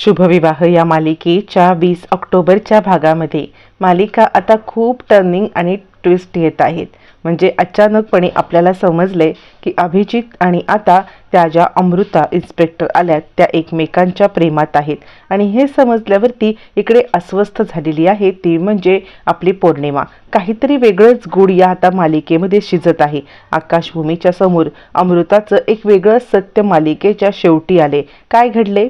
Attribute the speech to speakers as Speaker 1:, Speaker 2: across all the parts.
Speaker 1: शुभविवाह या मालिकेच्या वीस ऑक्टोबरच्या भागामध्ये. मालिका आता खूप टर्निंग आणि ट्विस्ट येत आहेत. म्हणजे अचानकपणे आपल्याला समजले की अभिजित आणि आता त्या ज्या अमृता इन्स्पेक्टर आल्यात त्या एकमेकांच्या प्रेमात आहेत. आणि हे समजल्यावरती इकडे अस्वस्थ झालेली आहे ती म्हणजे आपली पौर्णिमा. काहीतरी वेगळंच गुढ या आता मालिकेमध्ये शिजत आहे. आकाशभूमीच्या समोर अमृताचं एक वेगळं सत्य मालिकेच्या शेवटी आले काय घडले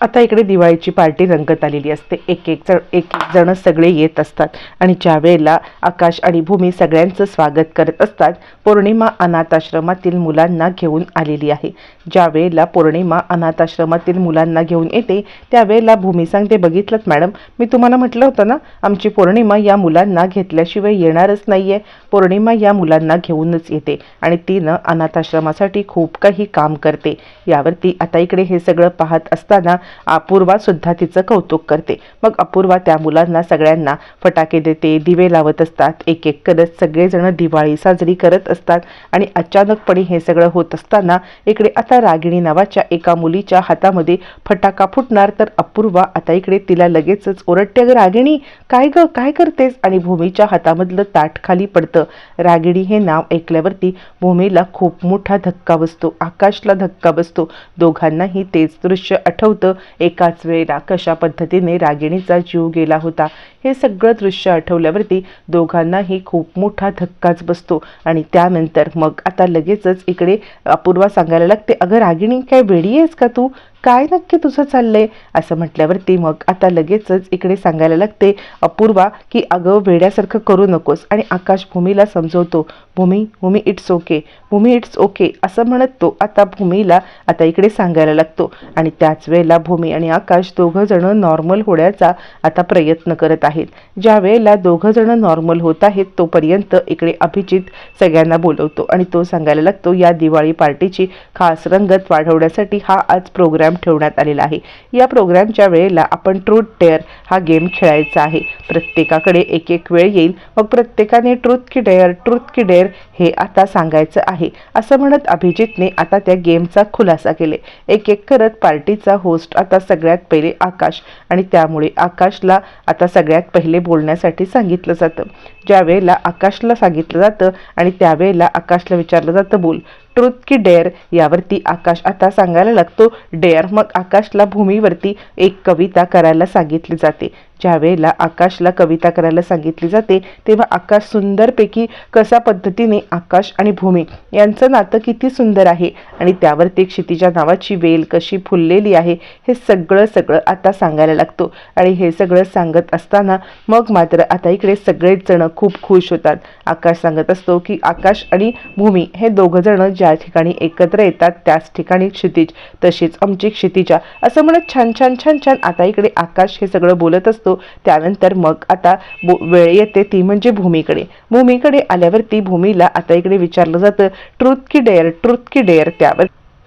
Speaker 1: आता इकडे दिवाळीची पार्टी रंगत आलेली असते. एक एक जण एक एक जण सगळे येत असतात. आणि ज्या वेळेला आकाश आणि भूमी सगळ्यांचं स्वागत करत असतात पौर्णिमा अनाथाश्रमातील मुलांना घेऊन आलेली आहे. ज्या वेळेला पौर्णिमा अनाथ आश्रमातील मुलांना घेऊन येते त्यावेळेला भूमी सांगते बघितलं मॅडम मी तुम्हाला म्हटलं होतं ना आमची पौर्णिमा या मुलांना घेतल्याशिवाय येणारच नाही आहे पौर्णिमा या मुलांना घेऊनच येते आणि तिनं अनाथाश्रमासाठी खूप काही काम करते. यावरती आता इकडे हे सगळं पाहत असताना अपूर्वा सुद्धा तिचं कौतुक करते. मग अपूर्वा त्या मुलांना सगळ्यांना फटाके देते दिवे लावत असतात. एक एक करत सगळेजण दिवाळी साजरी करत असतात आणि अचानकपणे हे सगळं होत असताना इकडे आता रागिणी नावाच्या एका मुलीच्या हातामध्ये फटाका फुटणार तर अपूर्वा आता इकडे तिला लगेचच ओरडते ग रागिणी काय ग? काय करतेस? आणि भूमीच्या हातामधलं ताट खाली पडतं. रागिणी हे नाव ऐकल्यावरती भूमीला खूप मोठा धक्का बसतो आकाशला धक्का बसतो. दोघांनाही तेच दृश्य आठवतं. एकाच वेळेला कशा पद्धतीने रागिणीचा जीव गेला होता? हे सगळं दृश्य आठवल्यावरती दोघांनाही खूप मोठा धक्काच बसतो. आणि त्यानंतर मग आता लगेचच इकडे अपूर्वा सांगायला लागते अगं रागिणी काय वेळी आहेस का तू? काय नक्की तुझं चाललंय? असं म्हटल्यावरती मग आता लगेचच इकडे सांगायला लागते अपूर्वा की अगं वेड्यासारखं करू नकोस आणि आकाश भूमीला समजवतो. Bhumi Bhumi it's okay Bhumi it's okay असं म्हणत तो आता भूमीला आता इकडे सांगायला लागतो. आणि त्याच वेळेला भूमी आणि आकाश दोघं जण नॉर्मल होण्याचा आता प्रयत्न करत आहेत. ज्या वेळेला दोघं जण नॉर्मल होत आहेत तोपर्यंत इकडे अभिजित सगळ्यांना बोलवतो आणि तो सांगायला लागतो या दिवाळी पार्टीची खास रंगत वाढवण्यासाठी हा आज प्रोग्राम ठेवण्यात आलेला आहे. या प्रोग्रामच्या वेळेला आपण ट्रूथ डेअर हा गेम खेळायचा आहे. प्रत्येकाकडे एक एक वेळ येईल मग प्रत्येकाने ट्रूथ की डेअर ट्रूथ की डेअर हे आता सांगायचं आहे. असं म्हणत अभिजितने आता त्या गेमचा खुलासा केले. एक एक करत पार्टीचा होस्ट आता सगळ्यात पहिले आकाश आणि त्यामुळे आकाशला आता सगळ्यात पहिले बोलण्यासाठी सांगितलं जातं. ज्या वेळेला आकाशला सांगितलं जातं आणि त्यावेळेला आकाशला विचारलं जातं बोल ट्रूथ की डेअर यावरती आकाश आता सांगायला लागतो. डेअर मग आकाशला भूमीवरती एक कविता करायला सांगितली जाते. ज्या वेळेला आकाशला कविता करायला सांगितली जाते तेव्हा आकाश सुंदरपैकी कशा पद्धतीने आकाश आणि भूमी यांचं नातं किती सुंदर आहे आणि त्यावर ते क्षितिजा नावाची वेल कशी फुललेली आहे हे सगळं सगळं आता सांगायला लागतो. आणि हे सगळं सांगत असताना मग मात्र आता इकडे सगळेच जण खूप खुश होतात. आकाश सांगत असतो की आकाश आणि भूमी हे दोघं जण ज्या ठिकाणी एकत्र येतात त्याच ठिकाणी क्षितिज तशीच आमची क्षितिजा. असं म्हणत छान छान छान छान आता इकडे आकाश हे सगळं बोलत असतो. त्यानंतर मग आता वेळ येते ती म्हणजे भूमीकडे. भूमीकडे आल्यावरती भूमीला आता इकडे विचारलं जातं ट्रूथ की डेअर ट्रूथ की डेअर? त्यावर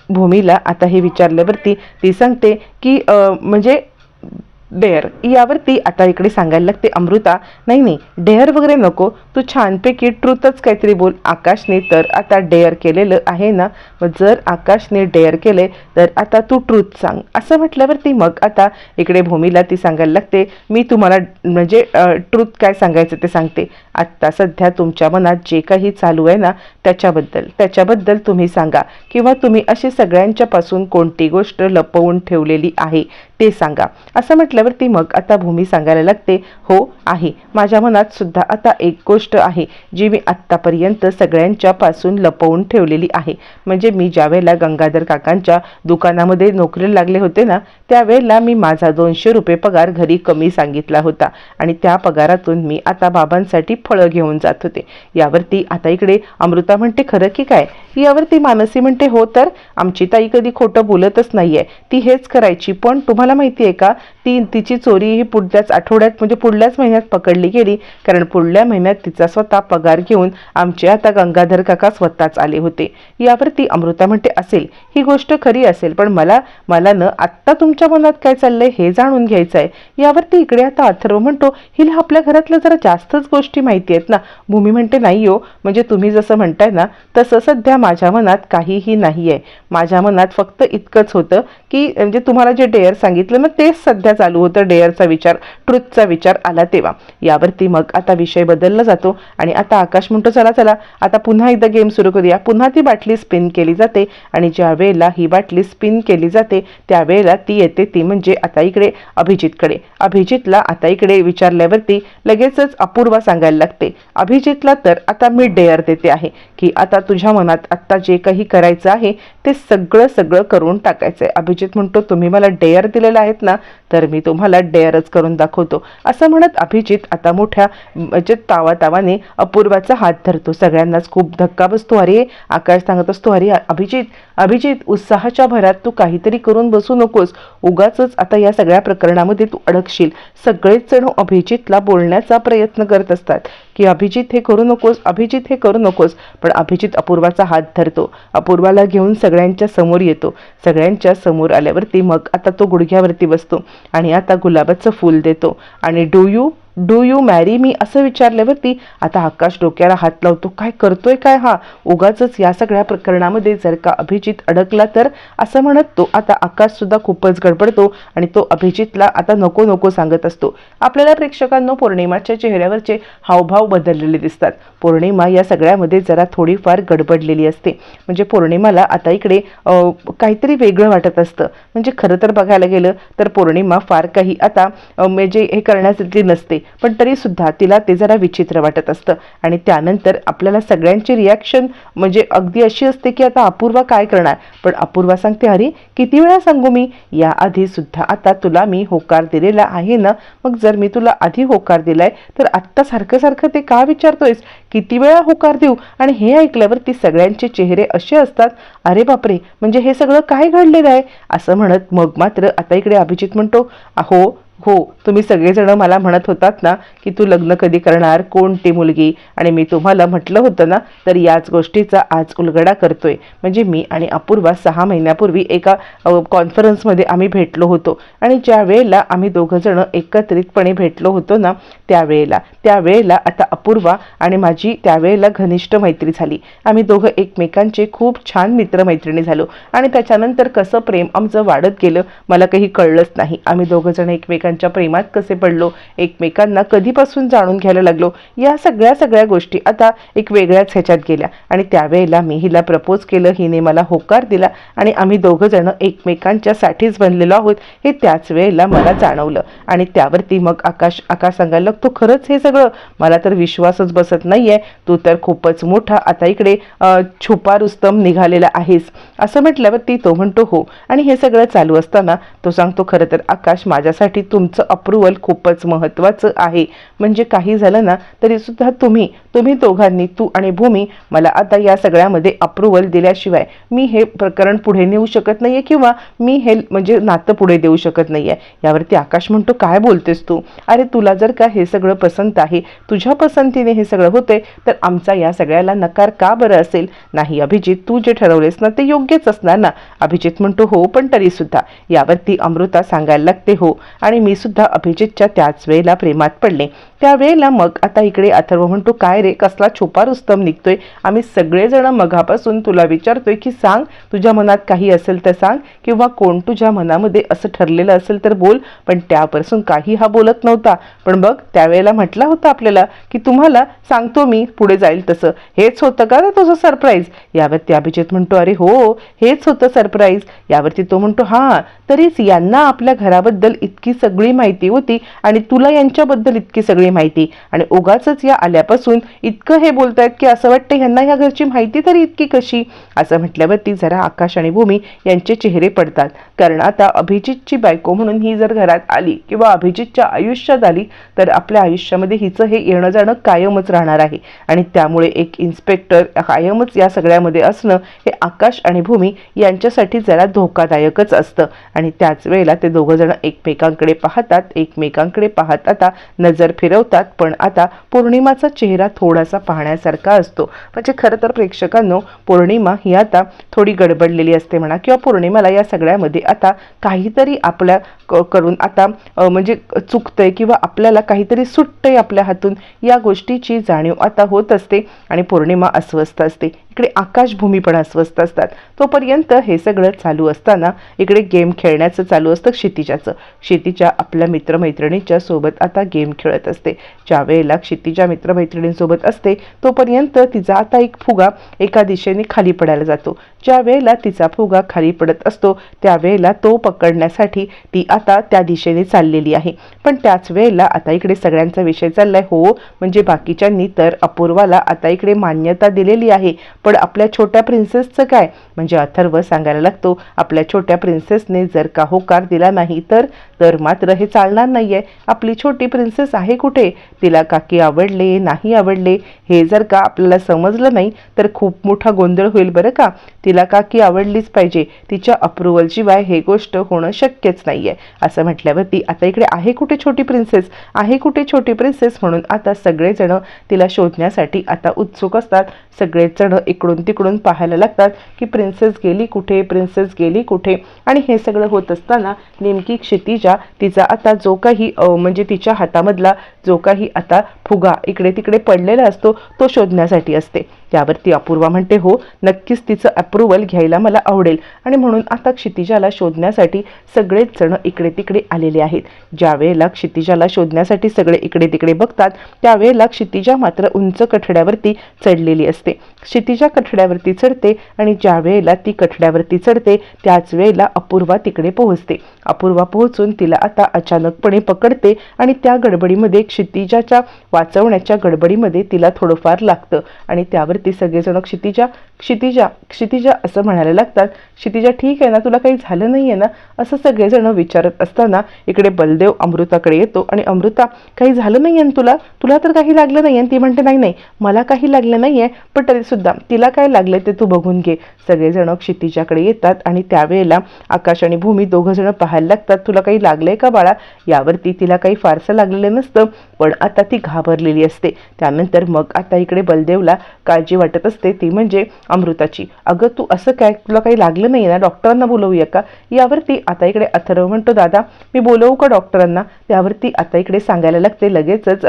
Speaker 1: भूमीला आता हे विचारल्यावरती ती सांगते की अं, म्हणजे डेअर. यावरती आता इकडे सांगायला लागते अमृता नाही नाही डेअर वगैरे नको तू छानपैकी ट्रूथच काहीतरी बोल. आकाशने तर आता डेअर केलेलं आहे ना? मग जर आकाशने डेअर केले तर आता तू ट्रूथ सांग. असं म्हटल्यावरती मग आता इकडे भूमीला ती सांगायला लागते मी तुम्हाला म्हणजे ट्रूथ काय सांगायचं ते सांगते. आत्ता सध्या तुमच्या मनात जे काही चालू आहे ना त्याच्याबद्दल. त्याच्याबद्दल तुम्ही सांगा. किंवा तुम्ही अशी सगळ्यांच्यापासून कोणती गोष्ट लपवून ठेवलेली आहे ते सांगा. असं म्हटल्यावरती मग आता भूमी सांगायला लागते हो आहे. माझ्या मनात सुद्धा आता एक गोष्ट आहे जी मी आत्तापर्यंत सगळ्यांच्यापासून लपवून ठेवलेली आहे. म्हणजे मी ज्यावेळेला गंगाधर काकांच्या दुकानामध्ये नोकरीला लागले होते ना त्यावेळेला मी माझा दोनशे रुपये पगार घरी कमी सांगितला होता. आणि त्या पगारातून मी आता बाबांसाठी फळं घेऊन जात होते. यावरती आता इकडे अमृता म्हणते खरं की काय? यावरती मानसी म्हणते हो तर आमची ताई कधी खोटं बोलतच नाहीये. ती हेच करायची. पण तुम्हाला माहिती आहे का ती तिची चोरी ही पुढच्याच आठवड्यात म्हणजे पुढल्याच महिन्यात पकडली गेली. कारण पुढल्या महिन्यात तिचा स्वतः पगार घेऊन आमचे आता गंगाधर काका स्वतःच आले होते. यावर ती अमृता म्हणते असेल. ही गोष्ट खरी असेल पण मला मला न आत्ता तुमच्या मनात काय चाललंय हे जाणून घ्यायचं आहे यावरती इकडे आता अथर्व म्हणतो हिला आपल्या घरातल्या जरा जास्तच गोष्टी माहिती आहेत ना. भूमी म्हणते नाही हो. म्हणजे तुम्ही जसं म्हणताय ना तसं सध्या माझ्या मनात काहीही नाही आहे माझ्या मनात फक्त इतकंच होतं की म्हणजे तुम्हाला जे डेअर सांगितलं ना तेच सध्या चालू होतं. डेअरचा विचार ट्रुथचा विचार आला तेव्हा. यावरती मग आता विषय बदलला जातो. आणि आता आकाश म्हणतो चला चला आता पुन्हा एकदा गेम सुरू करूया. पुन्हा ती बाटली स्पिन केली जाते. आणि ज्या वेळेला ही बाटली स्पिन केली जाते त्यावेळेला ती येते. ती म्हणजे आता इकडे अभिजितकडे. अभिजितला आता इकडे विचारल्यावरती लगेचच अपूर्वा सांगायला लागते. अभिजितला तर आता मी डेअर देते आहे. की आता तुझ्या मनात आत्ता जे काही करायचं आहे ते सगळं सगळं करून टाकायचं आहे अभिजित म्हणतो तुम्ही मला डेअर दिलेला आहेत ना तर तर मी तुम्हाला डेअरच करून दाखवतो. असं म्हणत अभिजित आता मोठ्या म्हणजे तावातावाने अपूर्वाचा हात धरतो. सगळ्यांनाच खूप धक्का बसतो. अरे आकाश सांगत असतो अरे अभिजित अभिजित उत्साहाच्या भरात तू काहीतरी करून बसू नकोस. उगाच आता या सगळ्या प्रकरणामध्ये तू अडकशील. सगळेच जण अभिजितला बोलण्याचा प्रयत्न करत असतात. की अभिजित हे करू नकोस अभिजित हे करू नकोस. पण अभिजित अपूर्वाचा हात धरतो. अपूर्वाला घेऊन सगळ्यांच्या समोर येतो. सगळ्यांच्या समोर आल्यावरती मग आता तो गुडघ्यावरती बसतो आणि आता गुलाबाचं फूल देतो. आणि do you do you marry me असं विचारल्यावरती आता आकाश डोक्याला हात लावतो. काय करतोय काय हा? उगाच या सगळ्या प्रकरणामध्ये जर का अभिजित अडकला तर? असं म्हणत तो आता आकाश सुद्धा खूपच गडबडतो आणि तो अभिजितला आता नको नको सांगत असतो. आपल्याला प्रेक्षकांना पौर्णिमाच्या चेहऱ्यावरचे हावभाव बदललेले दिसतात. पौर्णिमा या सगळ्यामध्ये जरा थोडीफार गडबडलेली असते. म्हणजे पौर्णिमाला आता इकडे काहीतरी वेगळं वाटत असतं. म्हणजे खरं तर बघायला गेलं तर पौर्णिमा फार काही आता म्हणजे हे करण्यासाठी नसते. पण तरी सुद्धा तिला ते जरा विचित्र वाटत असतं. आणि त्यानंतर आपल्याला सगळ्यांची रिॲक्शन म्हणजे अगदी अशी असते की आता अपूर्वा काय करणार? पण अपूर्वा सांगते अरे किती वेळा सांगू मी? याआधी सुद्धा आता तुला मी होकार दिलेला आहे ना? मग जर मी तुला आधी होकार दिलाय तर आत्ता सारखं सारखं ते का विचारतोयस? किती वेळा होकार देऊ? आणि हे ऐकल्यावर ती सगळ्यांचे चेहरे असे असतात अरे बापरे! म्हणजे हे सगळं काय घडलेलं आहे? असं म्हणत मग मात्र आता इकडे अभिजित म्हणतो अहो हो तुम्ही सगळेजण मला म्हणत होतात ना की तू लग्न कधी करणार कोणती मुलगी? आणि मी तुम्हाला म्हटलं होतं ना तर याच गोष्टीचा आज उलगडा करतोय. म्हणजे मी आणि अपूर्वा सहा महिन्यापूर्वी एका कॉन्फरन्समध्ये आम्ही भेटलो होतो. आणि ज्या वेळेला आम्ही दोघंजणं एकत्रितपणे भेटलो होतो ना त्यावेळेला त्यावेळेला आता अपूर्वा आणि माझी त्यावेळेला घनिष्ठ मैत्री झाली. आम्ही दोघं एकमेकांचे खूप छान मित्रमैत्रिणी झालो. आणि त्याच्यानंतर कसं प्रेम आमचं वाढत गेलं मला काही कळलंच नाही. आम्ही दोघंजण एकमेकांच्या प्रेमात कसे पडलो एकमेकांना कधीपासून जाणून घ्यायला लागलो या सगळ्या सगळ्या गोष्टी आता एक वेगळ्याच ह्याच्यात गेल्या. आणि त्यावेळेला मी हिला प्रपोज केलं हिने मला होकार दिला आणि आम्ही दोघं जण एकमेकांच्या साठीच बनलेलो आहोत हे त्याच वेळेला मला जाणवलं. आणि त्यावरती मग आकाश आकाश सांगायला लागतो खरंच हे सगळं? मला तर विश्वासच बसत नाहीये. तू तर खूपच मोठा आता इकडे छुपा रुस्तम निघालेला आहेस. असं म्हटल्यावरती तो म्हणतो हो. आणि हे सगळं चालू असताना तो सांगतो खरं तर आकाश माझ्यासाठी तू तुमचं अप्रुव्हल खूपच महत्त्वाचं आहे. म्हणजे काही झालं ना तरीसुद्धा तुम्ही तुम्ही दोघांनी तू आणि भूमी मला आता या सगळ्यामध्ये अप्रुव्हल दिल्याशिवाय मी हे प्रकरण पुढे नेऊ शकत नाही आहे किंवा मी हे म्हणजे नातं पुढे देऊ शकत नाहीये. यावरती आकाश म्हणतो काय बोलतेस तू? अरे तुला जर का हे सगळं पसंत आहे तुझ्या पसंतीने हे सगळं होते तर आमचा या सगळ्याला नकार का बरं असेल? नाही अभिजित तू जे ठरवलेस ना ते योग्यच असणार ना? अभिजित म्हणतो हो पण तरीसुद्धा यावरती अमृता सांगायला लागते हो. आणि मी सुद्धा अभिजितच्या त्याच वेळेला प्रेमात पडले. त्यावेळेला मग आता इकडे अथर्व म्हणतो काय रे कसला छोपा रुस्तम निघतोय? आम्ही सगळेजण मघापासून तुला विचारतोय की सांग तुझ्या मनात काही असेल तर सांग किंवा कोण तुझ्या मनामध्ये असं ठरलेलं असेल तर बोल. पण त्यापासून काही हा बोलत नव्हता. पण बघ त्यावेळेला म्हटला होता आपल्याला की तुम्हाला सांगतो मी पुढे जाईल तसं. हेच होतं का रे तुझं सरप्राईज? यावरती अभिजित म्हणतो अरे हो हेच होतं सरप्राईज. यावरती तो म्हणतो हां तरीच यांना आपल्या घराबद्दल इतकी सगळी माहिती होती आणि तुला यांच्याबद्दल इतकी सगळी माहिती. आणि उगाचच या आल्यापासून इतकं हे बोलतायत की असं वाटतं ह्यांना ह्या घरची माहिती तरी इतकी कशी? असं म्हटल्यावरती जरा आकाश आणि भूमी यांचे चेहरे पडतात. कारण आता अभिजितची बायको म्हणून ही जर घरात आली किंवा अभिजितच्या आयुष्यात आली तर आपल्या आयुष्यामध्ये हिचं हे येणं जाणं कायमच राहणार आहे. आणि त्यामुळे एक इन्स्पेक्टर कायमच या सगळ्यामध्ये असणं हे आकाश आणि भूमी यांच्यासाठी जरा धोकादायकच असतं. आणि त्याच वेळेला ते दोघं जण एकमेकांकडे पाहतात एकमेकांकडे पाहत आता नजर फिरवतात पण आता पौर्णिमाचा चेहरा थोडासा पाहण्यासारखा असतो. म्हणजे खरं तर प्रेक्षकांनो पौर्णिमा ही आता थोडी गडबडलेली असते म्हणा किंवा पौर्णिमाला या सगळ्यामध्ये आता काहीतरी आपल्या क- करून आता म्हणजे चुकतंय किंवा आपल्याला काहीतरी सुटतंय आपल्या हातून या गोष्टीची जाणीव आता होत असते आणि पौर्णिमा अस्वस्थ असते. इकडे आकाशभूमी पण अस्वस्थ असतात. तोपर्यंत हे सगळं चालू असताना इकडे गेम खेळ खेळण्याचं चालू असतं क्षितिजाचं. क्षितिजा आपल्या मित्रमैत्रिणीच्या सोबत आता गेम खेळत असते. ज्या वेळेला क्षितिजा मित्रमैत्रिणींसोबत असते तोपर्यंत तिचा आता एक फुगा एका दिशेने खाली पडायला जातो. ज्या वेळेला तिचा फुगा खाली पडत असतो त्यावेळेला तो पकडण्यासाठी ती आता त्या दिशेने चाललेली आहे. पण त्याच वेळेला आता इकडे सगळ्यांचा विषय चाललाय. हो म्हणजे बाकीच्यांनी तर अपूर्वाला आता इकडे मान्यता दिलेली आहे. पण आपल्या छोट्या प्रिन्सेसचं काय? म्हणजे अथर्व सांगायला लागतो आपल्या छोट्या प्रिन्सेसने जर का होकार दिला नाही तर तर मात्र हे चालणार नाहीये. आपली छोटी प्रिन्सेस आहे कुठे? तिला काकी आवडले नाही आवडले हे जर का आपल्याला समजलं नाही तर खूप मोठा गोंधळ होईल बरं का? तिला काकी आवडलीच पाहिजे. तिच्या अप्रुव्हलशिवाय हे गोष्ट होणं शक्यच नाहीये. असं म्हटल्यावरती आता इकडे आहे कुठे छोटी प्रिन्सेस आहे कुठे छोटी प्रिन्सेस म्हणून आता सगळेजण तिला शोधण्यासाठी आता उत्सुक असतात. सगळेच जण इकडून तिकडून पाहायला लागतात की प्रिन्सेस गेली कुठे? प्रिन्सेस गेली कुठे? आणि हे सगळं होत असताना नेमकी क्षितिजा तिचा आता जो काही म्हणजे तिच्या हातामधला जो काही आता फुगा इकडे तिकडे पडलेला असतो तो शोधण्यासाठी असते. त्यावरती अपूर्वा म्हणते हो नक्कीच तिचं अप्रुव्हल घ्यायला मला आवडेल. आणि म्हणून आता क्षितिजाला शोधण्यासाठी सगळेच जण इकडे तिकडे आलेले आहेत. ज्या वेळेला क्षितिजाला शोधण्यासाठी सगळे इकडे तिकडे बघतात त्यावेळेला क्षितिजा मात्र उंच कठड्यावरती चढलेली असते. क्षितिजा कठड्यावरती चढते आणि ज्या वेळेला ती कठड्यावरती चढते त्याच वेळेला अपूर्वा तिकडे पोहोचते. अपूर्वा पोहोचून तिला आता अचानकपणे पकडते आणि त्या गडबडीमध्ये क्षितिजाच्या वाचवण्याच्या गडबडीमध्ये तिला थोडंफार लागतं आणि त्यावर ती सगळेजण क्षितिजा क्षितिजा क्षितिजा असं म्हणायला लागतात. क्षितिजा ठीक आहे ना तुला काही झालं नाही आहे ना? असं सगळेजण विचारत असताना इकडे बलदेव अमृताकडे येतो आणि अमृता काही झालं नाही आहे तुला? तुला तर काही लागलं नाही आणि ती म्हणते नाही नाही मला काही लागलं नाही आहे पण तरीसुद्धा तिला काय लागलं ते तू बघून घे. सगळेजण क्षितिजाकडे येतात आणि त्यावेळेला आकाश आणि भूमी दोघंजणं पाहायला लागतात तुला काही लागलंय का बाळा? यावरती तिला काही फारसं लागलेलं नसतं पण आता ती घाबरलेली असते. त्यानंतर मग आता इकडे बलदेवला काळजी वाटत असते ती म्हणजे अमृताची. अगं तू असं काय तुला काही लागलं नाही ना? डॉक्टरांना बोलवूया का? यावरती आता इकडे अथर्व म्हणतो दादा मी बोलवू का डॉक्टरांना? त्यावरती आता इकडे सांगायला लागते लगेचच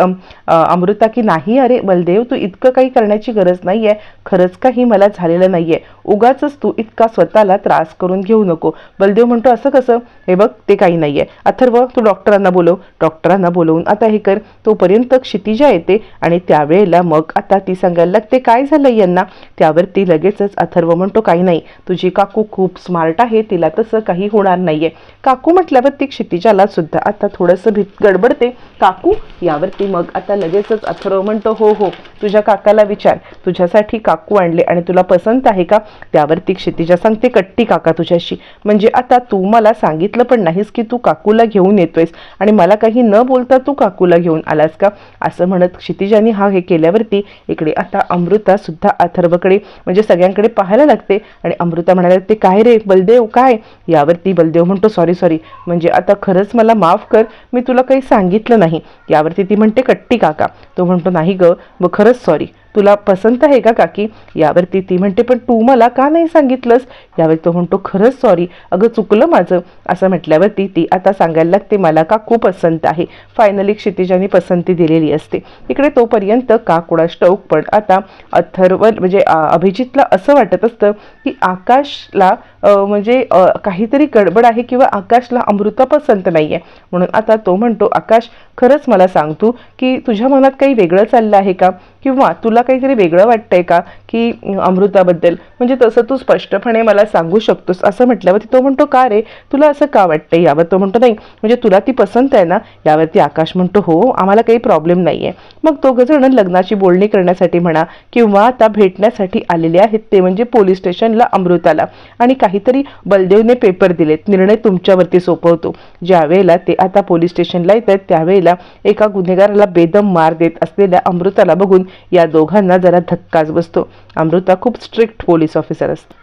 Speaker 1: अमृता की नाही? अरे बलदेव तू इतकं काही करण्याची गरज नाही आहे खरंच काही मला झालेलं नाही आहे उगाच तू इतका स्वतःला त्रास करून घेऊ नको. बलदेव म्हणतो असं कसं? हे बघ ते काही नाही आहे अथर्व तू डॉक्टरांना बोलव. डॉक्टरांना बोलवून आता हे कर. तोपर्यंत क्षितिजा येते आणि त्यावेळेला मग आता ती सांगायला लागते काय झालं यांना. त्यावरती लगेचच अथर्व म्हणतो काही नाही तुझी काकू खूप स्मार्ट आहे तिला तसं काही होणार नाहीये. काकू म्हटल्यावर ती क्षितिजाला सुद्धा आता थोडंसं भीत गडबडते. काकू यावरती मग आता लगेचच अथर्व म्हणतो हो हो तुझ्या काकाला विचार. तुझ्यासाठी काकू आणले आणि तुला पसंत आहे का? त्यावरती क्षितिजा सांगते कट्टी काका तुझ्याशी. म्हणजे आता तू मला सांगितलं पण नाहीस की तू काकूला घेऊन येतोयस आणि मला काही न बोलता तू काकूला घेऊन आलास का? असं म्हणत क्षितिजाने हा हे केल्यावरती इकडे आता अमृता सुद्धा अथर्वकडे म्हणजे सगळ्यांकडे पाहायला लागते. आणि अमृता म्हणाल्या ते काय रे? बलदेव काय? यावरती बलदेव म्हणतो सॉरी सॉरी. म्हणजे आता खरंच मला माफ कर. मी तुला काही सांगितलं नाही. यावरती ती म्हणते कट्टी काका. तो म्हणतो नाही ग. मग खरंच सॉरी. तुला पसंत आहे का काकी? यावरती ती म्हणते पण तू मला का नाही सांगितलंस? यावर तो म्हणतो खरंच सॉरी अगं चुकलं माझं. असं म्हटल्यावरती ती आता सांगायला लागते मला का खूप पसंत आहे? फायनली क्षितिजाने पसंती दिलेली असते. इकडे तोपर्यंत का कुणास पण आता अथर्व म्हणजे अभिजितला असं वाटत असतं की आकाशला म्हणजे काहीतरी गडबड आहे किंवा आकाशला अमृता पसंत नाही आहे म्हणून आता तो म्हणतो आकाश खरंच मला सांग तू की तुझ्या मनात काही वेगळं चाललं आहे का? किंवा तुला काहीतरी वेगळं वाटतंय का? की अमृताबद्दल. म्हणजे तसं तू स्पष्टपणे मला सांगू शकतोस. असं म्हटल्यावरती तो म्हणतो का रे? तुला असं का वाटतं यावर? तो म्हणतो नाही. म्हणजे तुला ती पसंत आहे ना यावरती आकाश म्हणतो हो आम्हाला काही प्रॉब्लेम नाही आहे मग दोघं जण लग्नाची बोलणी करण्यासाठी म्हणा किंवा आता भेटण्यासाठी आलेले आहेत ते म्हणजे पोलीस स्टेशनला अमृताला. आणि काहीतरी बलदेवने पेपर दिलेत. निर्णय तुमच्यावरती सोपवतो. ज्यावेळेला ते आता पोलीस स्टेशनला येत आहेत त्यावेळेला एका गुन्हेगाराला बेदम मार देत असलेल्या अमृताला बघून या दोघांना जरा धक्काच बसतो. अमृता खूप स्ट्रिक्ट पोलीस ऑफिसर असते.